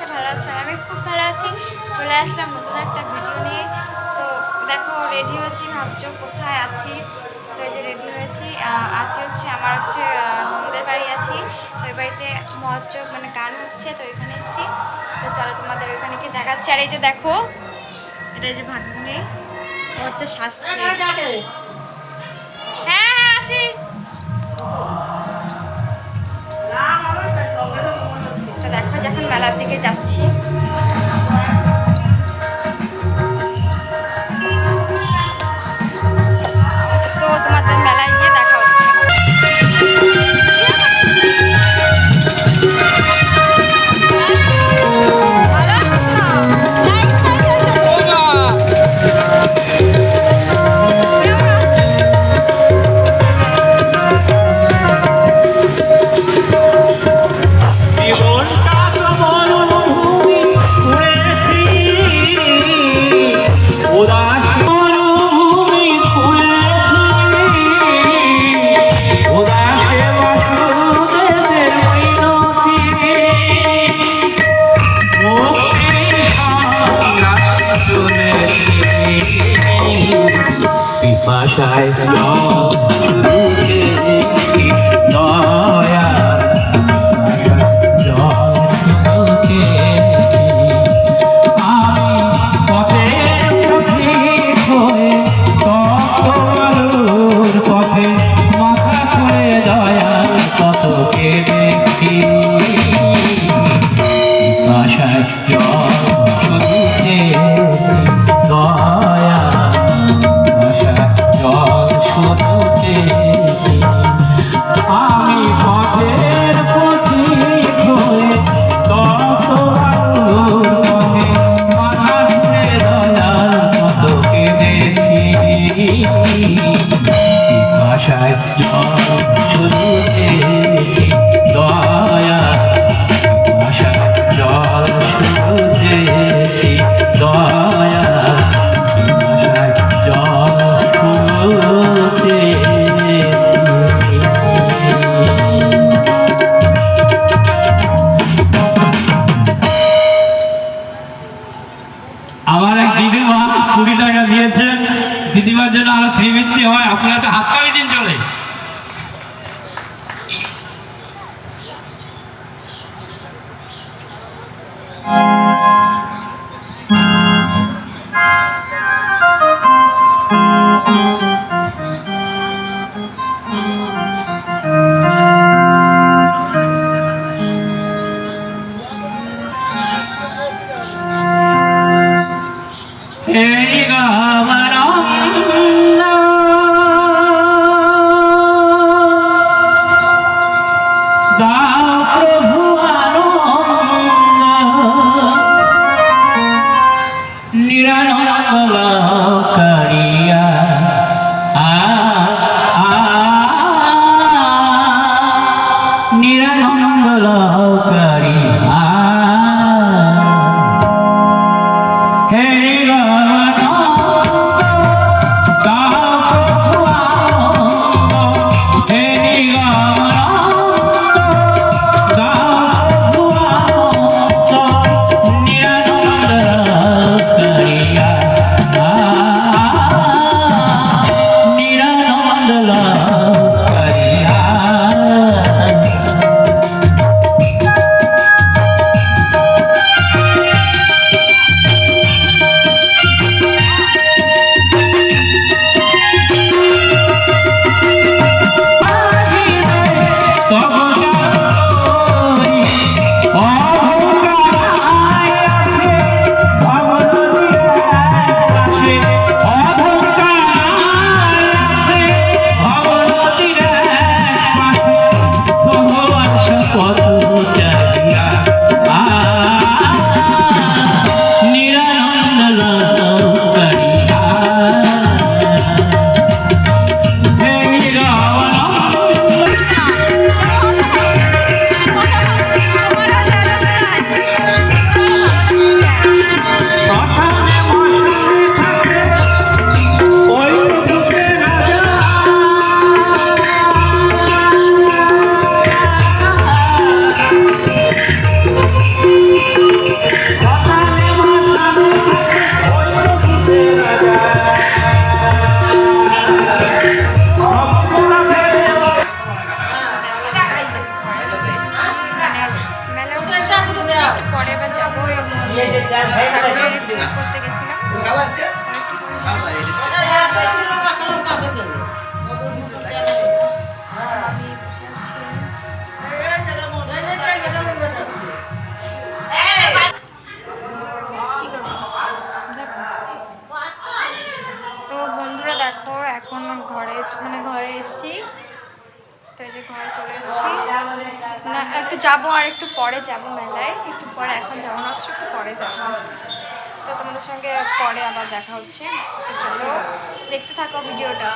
অবশ্যই ভালো আছো, আর আমি খুব ভালো আছি। চলে আসলাম নতুন একটা ভিডিও নিয়ে। তো দেখো রেডি হয়েছি, ভাবছ কোথায় আছি? তো এই যে রেডি হয়েছি আছি হচ্ছে আমার হচ্ছে ননদের বাড়ি আছি। তো ওই বাড়িতে মহোৎসব মানে গান হচ্ছে, তো ওইখানে এসেছি। তো চলো তোমাদের ওইখানে কি দেখাচ্ছি। আর এই যে দেখো, এটা যে ভাগ্নে। হচ্ছে শাস্ত্রী। হ্যাঁ হ্যাঁ আসি। দিকে যাচ্ছি। পিপাসায় জল লুটেছি দয়া কত দয়া আমার এক দিদিমা কুড়ি টাকা দিয়েছেন। দিদিমার জন্য আরও শ্রীবৃত্তি হয়। আপনার একটা হাত আল্লাহ একটু যাব আর একটু পরে যাব মেলায়। একটু পরে এখন যাব না একটু পরে যাব। তো তোমাদের সঙ্গে পরে আবার দেখা হচ্ছে। চলো, দেখতে থাকো ভিডিওটা।